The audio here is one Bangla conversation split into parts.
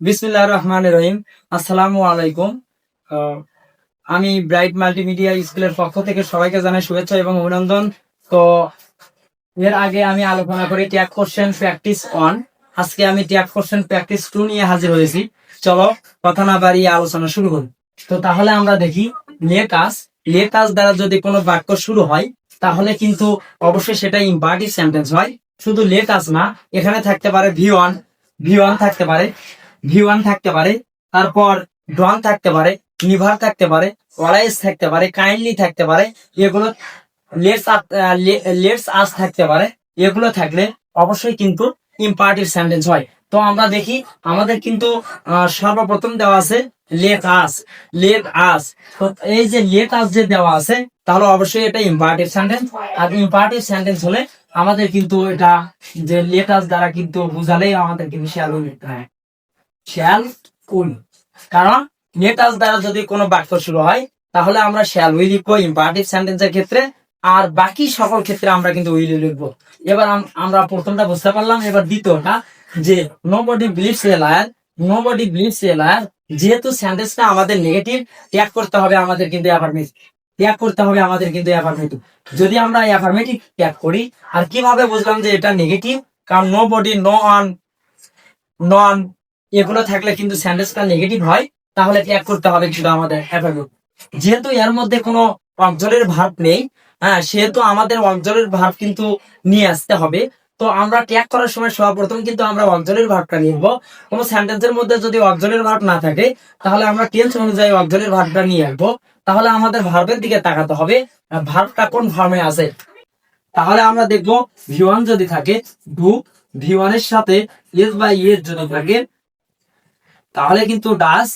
বিসমিল্লাহ রহমান রহিম। আসসালামু আলাইকুম। আমি ব্রাইট মাল্টিমিডিয়া স্কুলের পক্ষ থেকে সবাইকে জানাই শুভেচ্ছা এবং অভিনন্দন। তো, এর আগে আমি আলোচনা করি ট্যাগ কোশ্চেন প্র্যাকটিস অন আজকে আমি ট্যাগ কোশ্চেন প্র্যাকটিস টু নিয়ে হাজির হয়েছি। চলো, কথা না বাড়িয়ে আলোচনা শুরু করি। তো, তাহলে আমরা দেখি লেটাস লেটাস দ্বারা যদি কোনো বাক্য শুরু হয়, তাহলে কিন্তু অবশ্যই সেটা ইম্পার্টিভ সেন্টেন্স হয়। শুধু লেটাস না, এখানে থাকতে পারে ভি ওয়ান। ভি ওয়ান থাকতে পারে। ভি ওয়ান থাকতে পারে, তারপর ডন থাকতে পারে, নিভার থাকতে পারে ওয়ারাইস থাকতে পারে, কাইন্ডলি থাকতে পারে, এগুলো লেটস লেটস আস থাকতে পারে, এগুলো থাকলে অবশ্যই কিন্তু ইম্পার্টিভ সেন্টেন্স হয়। তো আমরা দেখি, আমাদের কিন্তু সর্বপ্রথম দেওয়া আছে লেট আস লেট আস। তো এই যে লেট আস যে দেওয়া আছে, তাহলে অবশ্যই এটা ইম্পার্টিভ সেন্টেন্স। আর ইম্পার্টিভ সেন্টেন্স হলে আমাদের কিন্তু এটা যে লেট আস দ্বারা কিন্তু বুঝালেই আমাদের কিন্তু নিতে হয়। শ্যাল উইল কারণ নেটাস দ্বারা যদি কোনো বাক্য শুরু হয়, তাহলে আমরা শ্যাল উইল লিখব ইম্পারেটিভ সেন্টেন্সের ক্ষেত্রে, আর বাকি সকল ক্ষেত্রে আমরা কিন্তু উইল লিখব। এবার আমরা প্রথমটা বুঝতে পারলাম, এবার দ্বিতীয়টা, যে nobody believes a liar nobody believes a liar যেহেতু সেন্টেন্সটা আমাদের নেগেটিভ ত্যাগ করতে হবে আমাদের কিন্তু অ্যাফার্মেটিভ ত্যাগ করতে হবে আমাদের কিন্তু অ্যাফার্মেটিভ যদি আমরা অ্যাফার্মেটিভ ত্যাগ করি, আর কীভাবে বুঝলাম যে এটা নেগেটিভ কারণ nobody no one none এগুলো থাকলে কিন্তু সেন্টেন্সটা নেগেটিভ হয়, তাহলে ত্যাগ করতে হবে কিন্তু আমাদের অ্যাফার্মেটিভ যেহেতু এর মধ্যে কোনো অঞ্চলের ভাব নেই হ্যাঁ সেহেতু আমাদের অঞ্চলের ভাব কিন্তু নিয়ে আসতে হবে। তো আমরা ট্যাগ করার সময় সর্বপ্রথম কিন্তু আমরা অঞ্চলের ভাবটা নিয়ে নিব। কোনো সেন্টেন্সের মধ্যে যদি অঞ্চলের ভাব না থাকে, তাহলে আমরা টেন্স অনুযায়ী অঞ্চলের ভাবটা নিয়ে আসব। তাহলে আমাদের ভার্বের দিকে তাকাতে হবে ভার্বটা কোন ফর্মে আছে? তাহলে আমরা দেখব ভিওয়ান যদি থাকে ডু ভি এর সাথে এস বা ইয়ের যদি থাকে তাহলে কিন্তু ডাস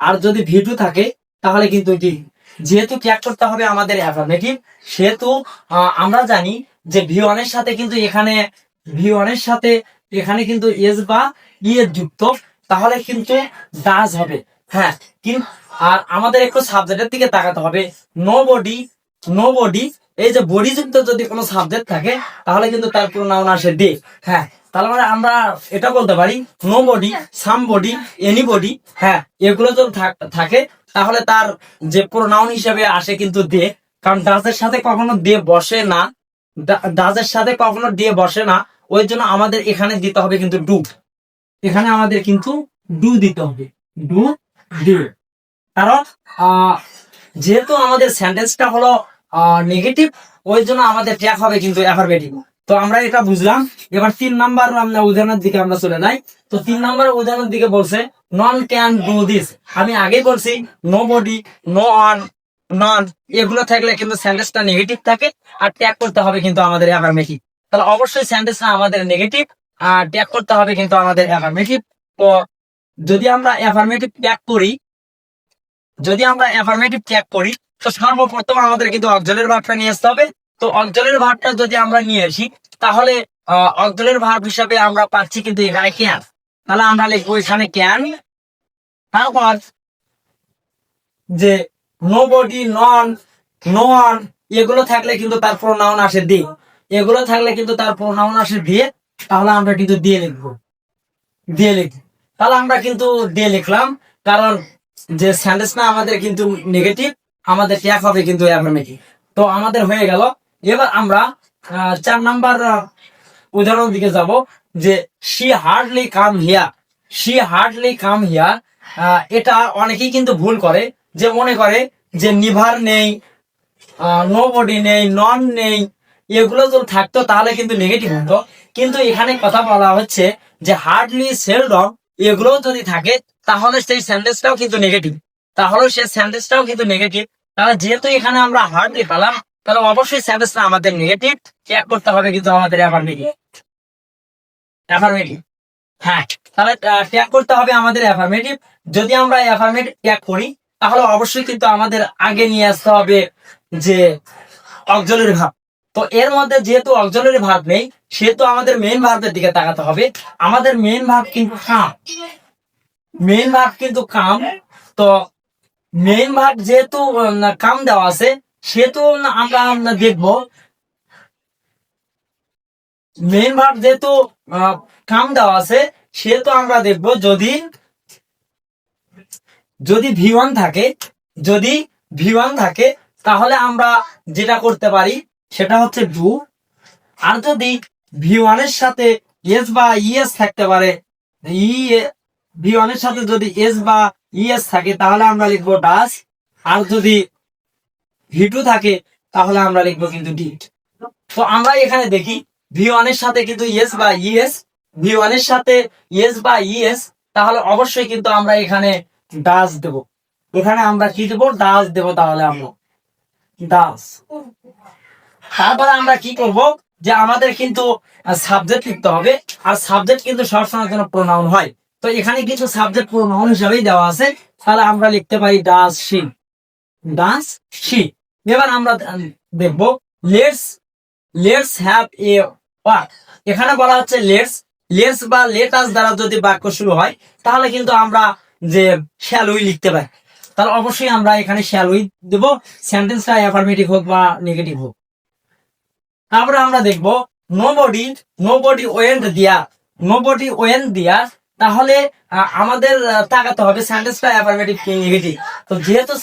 আর যদি ভি টু থাকে, তাহলে কিন্তু কি যেহেতু ত্যাগ করতে হবে আমাদের অ্যাফার্মেটিভ সেহেতু আমরা জানি যে ভি এর সাথে কিন্তু এখানে ভি এর সাথে এখানে কিন্তু এস বা ইয়ের যুক্ত, তাহলে কিন্তু ডাস হবে। হ্যাঁ কিন্তু আর আমাদের একটু সাবজেক্টের দিকে তাকাতে হবে। নো বডি নো বডি এই যে বডি যুক্ত যদি কোনো সাবজেক্ট থাকে, তাহলে কিন্তু তার পুরো নাম আসে দে হ্যাঁ তাহলে মানে আমরা এটা বলতে পারি nobody somebody anybody হ্যাঁ এগুলো যদি থাক- তাহলে তার যে পুরো নাউন হিসেবে আসে কিন্তু দে, কারণ ডাজের সাথে কখনো দিয়ে বসে না ডাজের সাথে কখনো দিয়ে বসে না, ওই জন্য আমাদের এখানে দিতে হবে কিন্তু ডু এখানে আমাদের কিন্তু ডু দিতে হবে ডু ডু কারণ যেহেতু আমাদের সেন্টেন্সটা হলো নেগেটিভ ওই জন্য আমাদের ট্যাগ হবে কিন্তু অ্যাফারমেটিভ তো আমরা এটা বুঝলাম। এবার তিন নাম্বার উদাহরণের দিকে আমরা চলে যাই। তো তিন নাম্বার উদাহরণের দিকে বলছে নন ক্যান ডু দিস আমি আগে বলছি nobody no one none এগুলো থাকলে কিন্তু সেন্টেন্সটা নেগেটিভ থাকে, আর ট্যাগ করতে হবে কিন্তু আমাদের অ্যাফারমেটিভ তাহলে অবশ্যই সেন্টেন্সটা আমাদের নেগেটিভ আর ট্যাগ করতে হবে কিন্তু আমাদের অ্যাফারমেটিভ তো যদি আমরা অ্যাফার্মেটিভ ট্যাগ করি, যদি আমরা অ্যাফার্মেটিভ ট্যাগ করি, তো সর্বপ্রথম আমাদের কিন্তু অঞ্চলের ভাবটা নিয়ে আসতে হবে। তো অঞ্চলের ভাবটা যদি আমরা নিয়ে আসি, তাহলে অঞ্চলের ভাব হিসাবে আমরা পাচ্ছি কিন্তু এখানে ক্যান তাহলে আমরা লিখব এখানে ক্যান তারপর যে nobody none no one এগুলো থাকলে কিন্তু তার প্রোনাউন আসে দি। এগুলো থাকলে কিন্তু তার প্রোনাউন আসে দিয়ে তাহলে আমরা কিন্তু দিয়ে লিখব। দিয়ে লিখব। তাহলে আমরা কিন্তু দিয়ে লিখলাম। কারণ যে স্যান্ডেস না আমাদের কিন্তু নেগেটিভ আমাদের ট্যাগ হবে কিন্তু অ্যাফার্মেটিভ তো আমাদের হয়ে গেল এবার আমরা চার নাম্বার উদাহরণ দিকে যাব যে she hardly come here she hardly come here এটা অনেকেই কিন্তু ভুল করে যে মনে করে যে নিভার নেই নো বডি নেই নন নেই এগুলো যদি থাকতো তাহলে কিন্তু নেগেটিভ হতো। কিন্তু এখানে কথা বলা হচ্ছে যে হার্ডলি সেলডম এগুলো যদি থাকে তাহলে সেই সেন্টেন্সটাও কিন্তু নেগেটিভ তাহলে সেই সেন্টেন্সটাও কিন্তু নেগেটিভ তাহলে যেহেতু এখানে আমরা হার্ডলি পেলাম তাহলে অবশ্যই সেন্টেন্সটা আমাদের নেগেটিভ চেক করতে হবে কিন্তু আমাদের অ্যাফার্মেটিভ অ্যাফার্মেটিভ হ্যাঁ তাহলে ট্যাগ করতে হবে আমাদের অ্যাফার্মেটিভ যদি আমরা অ্যাফার্মেটিভ ট্যাগ করি, তাহলে অবশ্যই কিন্তু আমাদের আগে নিয়ে আসতে হবে যে অক্সিলারি ভাব। তো এর মধ্যে যেহেতু অক্সিলারি ভাব নেই, সেহেতু আমাদের মেইন ভার্বের দিকে তাকাতে হবে। আমাদের মেইন ভাব কিন্তু কাম। মেইন ভাব কিন্তু কাম। তো মেইন ভাব যেহেতু কাম দেওয়া আছে সেহেতু আমরা আমরা দেখব। মেইন ভাব যেহেতু কাম দেওয়া আছে, সেহেতু আমরা দেখব যদি যদি ভি ওয়ান থাকে, যদি ভি ওয়ান থাকে, তাহলে আমরা যেটা করতে পারি, সেটা হচ্ছে ডু আর যদি ভি ওয়ানের সাথে এস বা ইএস থাকতে পারে ই ভি ওয়ানের সাথে যদি এস বা ইএস থাকে, তাহলে আমরা লিখব ডাস আর যদি টু থাকে, তাহলে আমরা লিখব কিন্তু ডিট। তো আমরা এখানে দেখি ভি ওয়ানের সাথে কিন্তু ইএস বা ইএস ভি ওয়ানের সাথে ইএস বা ইএস তাহলে অবশ্যই কিন্তু আমরা এখানে ডাস দেব। এখানে আমরা কি দেবো? ডাস দেব তাহলে আমরা। ডাস তারপরে আমরা কি করব? যে আমাদের কিন্তু সাবজেক্ট লিখতে হবে, আর সাবজেক্ট কিন্তু সবসময় জন্য প্রোনাউন হয়। তো এখানে কিছু সাবজেক্ট প্রোনাউন হিসাবেই দেওয়া আছে। তাহলে আমরা লিখতে পারি ডাস শি ডাস শি এবার আমরা দেখব, let's let's have a walk. এখানে বলা হচ্ছে লেটস লেটস বা লেটাস দ্বারা যদি বাক্য শুরু হয়, তাহলে কিন্তু আমরা যে শ্যাল উই লিখতে পারি। তাহলে অবশ্যই আমরা এখানে শ্যাল উই দেব সেন্টেন্সটা অ্যাফার্মেটিভ হোক বা নেগেটিভ হোক। তারপরে আমরা দেখব nobody nobody went there nobody went there তাহলে আমাদের তাকাতে হবে সেন্টেন্সটা অ্যাফার্মেটিভ কি নেগেটিভ তো যেহেতু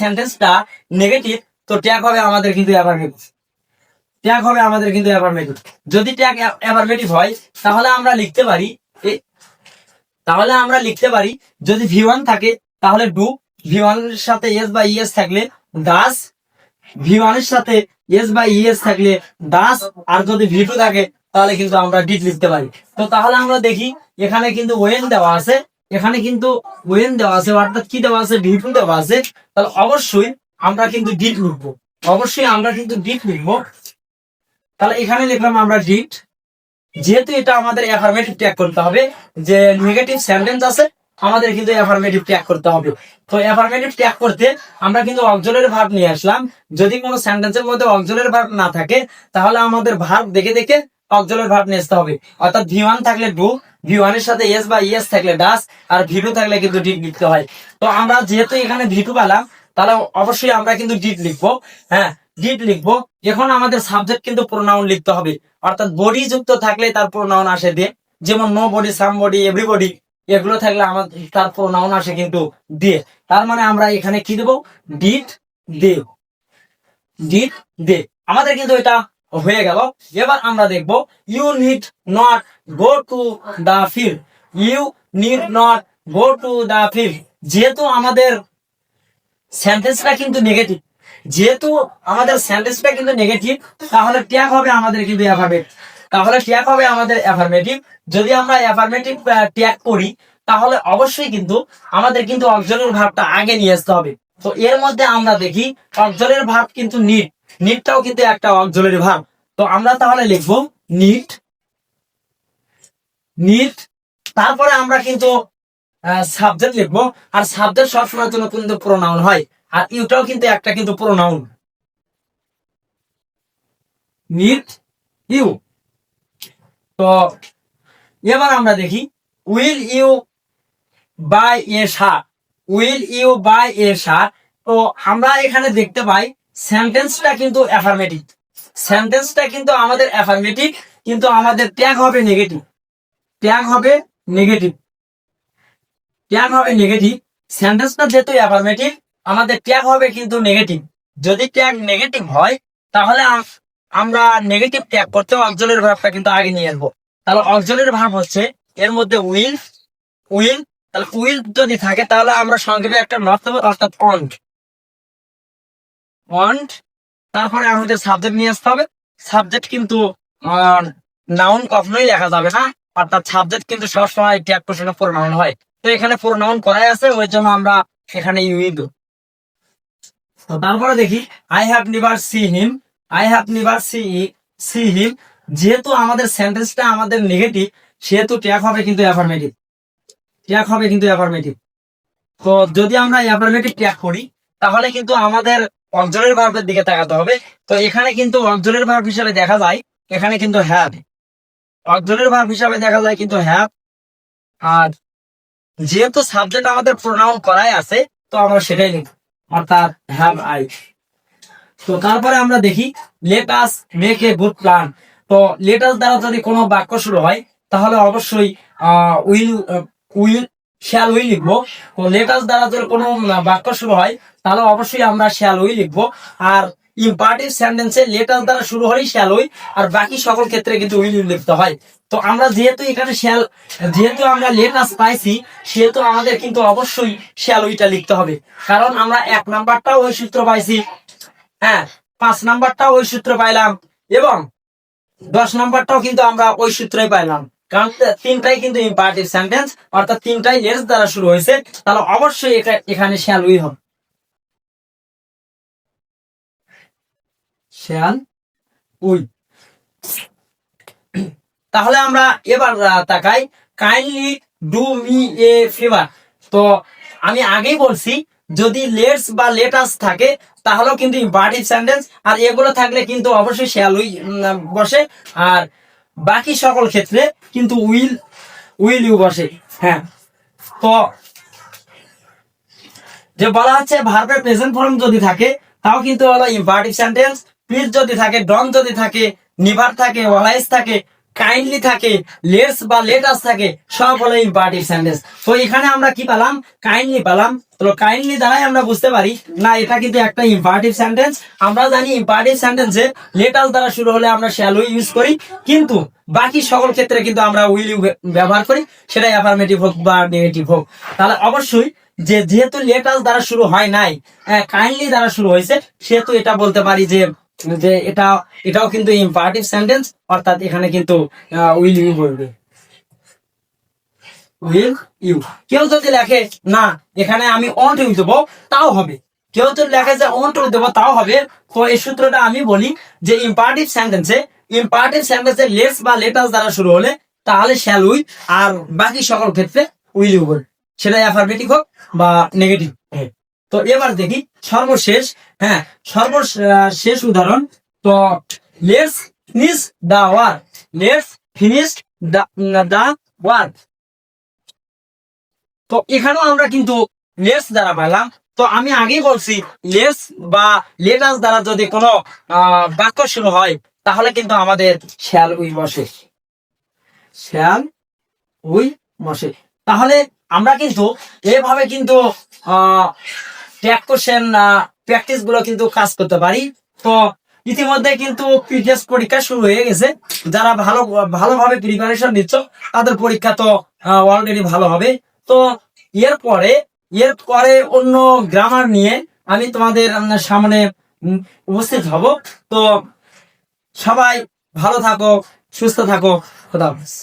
সেন্টেন্সটা নেগেটিভ তো ট্যাগ হবে আমাদের কিন্তু অ্যাফার্মেটিভ ট্যাগ হবে আমাদের কিন্তু অ্যাফার্মেটিভ যদি ট্যাগ অ্যাফার্মেটিভ হয়, তাহলে আমরা লিখতে পারি তাহলে আমরা লিখতে পারি, যদি ভি ওয়ান থাকে, তাহলে ডু ভি ওয়ানের সাথে এস বা ইএস থাকলে দাস ভি ওয়ানের সাথে এস বা ইএস থাকলে দাস আর যদি ভি টু থাকে, তাহলে কিন্তু আমরা ডিট লিখতে পারি। তো তাহলে আমরা দেখি, এখানে কিন্তু ওয়েন দেওয়া আছে, এখানে কিন্তু ওয়েন দেওয়া আছে, অর্থাৎ কি দেওয়া আছে? ভি টু দেওয়া আছে। তাহলে অবশ্যই আমরা কিন্তু ডিট লিখব। অবশ্যই আমরা কিন্তু ডিট লিখব। তাহলে এখানে লিখলাম আমরা ডিট যেহেতু এটা আমাদের অ্যাফার্মেটিভ ট্যাগ করতে হবে, যে নেগেটিভ সেন্টেন্স আছে, আমাদের কিন্তু অ্যাফার্মেটিভ ট্যাগ করতে হবে। তো অ্যাফার্মেটিভ ট্যাগ করতে আমরা কিন্তু অক্সলের ভার্ব নিয়ে আসলাম। যদি কোনো সেন্টেন্সের মধ্যে অক্সলের ভার্ব না থাকে, তাহলে আমাদের ভার্ব দেখে দেখে অক্সলের ভার্ব নিয়ে আসতে হবে। অর্থাৎ ভি ওয়ান থাকলে ডু ভি ওয়ানের সাথে এস বা ইএস থাকলে ডাস আর ভি টু থাকলে কিন্তু ডিট লিখতে হয়। তো আমরা যেহেতু এখানে ভি টু পেলাম তাহলে অবশ্যই আমরা কিন্তু ডিট লিখব। হ্যাঁ ডিট লিখব। এখন আমাদের সাবজেক্ট কিন্তু প্রোনাউন লিখতে হবে। অর্থাৎ বডি যুক্ত থাকলে তার প্রোনাউন আসে দিয়ে। যেমন nobody somebody everybody এগুলো থাকলে আমাদের তার প্রোনাউন আসে কিন্তু দিয়ে। তার মানে আমরা এখানে কি দেবো? ডিট দে ডিট দে আমাদের কিন্তু এটা হয়ে গেল। এবার আমরা দেখব you need not go to the field you need not go to the field যেহেতু আমাদের সেন্টেন্সটা কিন্তু নেগেটিভ যেহেতু আমাদের সেন্টেন্সটা কিন্তু নেগেটিভ তাহলে ট্যাগ হবে আমাদের কিন্তু অ্যাফার্মেটিভ তাহলে ট্যাগ হবে আমাদের অ্যাফার্মেটিভ যদি আমরা অ্যাফার্মেটিভ ট্যাগ করি, তাহলে অবশ্যই কিন্তু আমাদের কিন্তু অক্সলের ভাবটা আগে নিয়ে আসতে হবে। তো এর মধ্যে আমরা দেখি অক্সলের ভাব কিন্তু নিট নিটটাও কিন্তু একটা অক্সলের ভাব। তো আমরা তাহলে লিখব নিট নিট তারপরে আমরা কিন্তু সাবজেক্ট লিখব। আর সাবজেক্ট সবসময়ের জন্য কিন্তু প্রোনাউন হয়। আর ইউটাও কিন্তু একটা কিন্তু প্রোনাউন নিট ইউ তো, এবার আমরা দেখি। Will you buy a shirt will you buy a shirt তো, আমরা এখানে দেখতে পাই সেন্টেন্সটা কিন্তু অ্যাফার্মেটিভ সেন্টেন্সটা কিন্তু আমাদের অ্যাফার্মেটিভ কিন্তু আমাদের ট্যাগ হবে নেগেটিভ ট্যাগ হবে নেগেটিভ ট্যাগ হবে নেগেটিভ সেন্টেন্সটা যেহেতু অ্যাফার্মেটিভ আমাদের ট্যাগ হবে কিন্তু নেগেটিভ যদি ট্যাগ নেগেটিভ হয়, তাহলে আমরা নেগেটিভ ট্যাগ করতে অক্সলের ভাবটা কিন্তু আগে নিয়ে আসব। তাহলে অক্সলের ভাব হচ্ছে, এর মধ্যে উইল উইল তাহলে উইল যদি থাকে, তাহলে আমরা সংক্ষেপে একটা দেবো, অর্থাৎ অন্ট অন্ট তারপরে আমাদের সাবজেক্ট নিয়ে আসতে হবে। সাবজেক্ট কিন্তু নাউন কখনোই লেখা যাবে না। অর্থাৎ সাবজেক্ট কিন্তু সবসময় ট্যাগ প্রশ্ন প্রোনাউন হয়। তো এখানে প্রোনাউন করাই আছে, ওই জন্য আমরা এখানে ইউই দেব তো তারপরে দেখি I have never see him I have never see see him যেহেতু আমাদের সেন্টেন্সটা আমাদের নেগেটিভ সেহেতু ট্যাগ হবে কিন্তু অ্যাফার্মেটিভ ট্যাগ হবে কিন্তু অ্যাফার্মেটিভ তো যদি আমরা অ্যাফার্মেটিভ ট্যাগ করি, তাহলে কিন্তু আমাদের অঞ্চলের ভার্বের দিকে তাকাতে হবে। তো এখানে কিন্তু অঞ্চলের ভার্ব হিসাবে দেখা যায়, এখানে কিন্তু হ্যাভ অঞ্চলের ভার্ব হিসাবে দেখা যায় কিন্তু হ্যাভ আর যেহেতু সাবজেক্ট আমাদের প্রোনাউন করাই আছে, তো আমরা সেটাই লিখব। অর্থাৎ হ্যাভ আই তো তারপরে আমরা দেখি let us make a good plan তো লেটাস দ্বারা যদি কোনো বাক্য শুরু হয়, তাহলে অবশ্যই উইল উইল শ্যাল উই লিখব। লেটাস দ্বারা যদি কোনো বাক্য শুরু হয়, তাহলে অবশ্যই আমরা শ্যাল উই লিখব। আর ইম্পার্টিভ সেন্টেন্সে লেটার দ্বারা শুরু হলেই শ্যাল উই আর বাকি সকল ক্ষেত্রে কিন্তু উইল লিখতে হয়। তো আমরা যেহেতু এখানে শ্যাল যেহেতু আমরা লেটাস পাইছি, সেহেতু আমাদের কিন্তু অবশ্যই শ্যাল উইটা লিখতে হবে। কারণ আমরা এক নাম্বারটাও ওই সূত্র পাইছি হ্যাঁ পাঁচ নাম্বারটাও ওই সূত্র পাইলাম, এবং দশ নাম্বারটাও কিন্তু আমরা ওই সূত্রই পাইলাম। কারণ তিনটাই কিন্তু ইম্পারেটিভ সেন্টেন্স অর্থাৎ তিনটাই লেস দ্বারা শুরু হয়েছে, তাহলে অবশ্যই এটা এখানে শ্যাল উই হবে। শ্যাল। উই। তাহলে আমরা এবার তাকাই। Kindly do me a favour. তো আমি আগেই বলছি, যদি লেটস বা লেটাস থাকে, তাহলেও কিন্তু ইম্পারেটিভ সেন্টেন্স আর এগুলো থাকলে কিন্তু অবশ্যই শ্যাল উই বসে। আর বাকি সকল ক্ষেত্রে কিন্তু উইল উইল ইউ বসে। হ্যাঁ। তো যে বলা হচ্ছে ভার্বের প্রেজেন্ট ফর্ম যদি থাকে, তাও কিন্তু হলো ইম্পারেটিভ সেন্টেন্স প্লিজ যদি থাকে ডন যদি থাকে নিভার থাকে ওয়াইস থাকে কাইন্ডলি থাকে লেটস বা লেটাস থাকে, সব হলো ইম্পারেটিভ সেন্টেন্স তো এখানে আমরা কি পেলাম? কাইন্ডলি পেলাম। তো কাইন্ডলি দ্বারাই আমরা বুঝতে পারি, না, এটা কিন্তু একটা ইম্পারেটিভ সেন্টেন্স আমরা জানি ইম্পারেটিভ সেন্টেন্সে লেটাস দ্বারা শুরু হলে আমরা শ্যালো ইউজ করি। কিন্তু বাকি সকল ক্ষেত্রে কিন্তু আমরা উইল ব্যবহার করি। সেটা অ্যাফার্মেটিভ হোক বা নেগেটিভ হোক। তাহলে অবশ্যই যে যেহেতু লেটাস দ্বারা শুরু হয় নাই কাইন্ডলি দ্বারা শুরু হয়েছে, সেহেতু এটা বলতে পারি যে যে এটা, এটাও কিন্তু ইম্পারেটিভ সেন্টেন্স অর্থাৎ এখানে কিন্তু উইল ইউ বলবে। উইল ইউ কেউ যদি লেখে, না, এখানে আমি অন টু দেবো, তাও হবে। কেউ যদি লেখে যে অন টু দেবো, তাও হবে। তো এই সূত্রটা আমি বলি যে ইম্পারেটিভ সেন্টেন্সে ইম্পারেটিভ সেন্টেন্সে লেস বা লেটাস দ্বারা শুরু হলে, তাহলে শ্যাল উই আর বাকি সকল ক্ষেত্রে উইল ইউ বলবে সেটা অ্যাফার্মেটিভ হোক বা নেগেটিভ তো এবার দেখি সর্বশেষ হ্যাঁ সর্বশেষ উদাহরণ। তো let's finish the work. Let's finish the work. তো এখানেও আমরা কিন্তু লেস দ্বারা পেলাম তো আমি আগেই বলছি লেস বা লেটাস দ্বারা যদি কোনো বাক্য শুরু হয়, তাহলে কিন্তু আমাদের শ্যাল উই বসে। শ্যাল উই বসে। তাহলে আমরা কিন্তু এভাবে কিন্তু ট্যাগ কোশ্চেন প্র্যাকটিসগুলো কিন্তু কাজ করতে পারি। তো ইতিমধ্যে কিন্তু প্রিভিয়াস পরীক্ষা শুরু হয়ে গেছে। যারা ভালো, ভালোভাবে প্রিপারেশন নিচ্ছ, তাদের পরীক্ষা তো অলরেডি ভালো হবে। তো এর পরে অন্য গ্রামার নিয়ে আমি তোমাদের সামনে উপস্থিত হব। তো সবাই ভালো থাকো, সুস্থ থাকো। খোদা হাফেজ।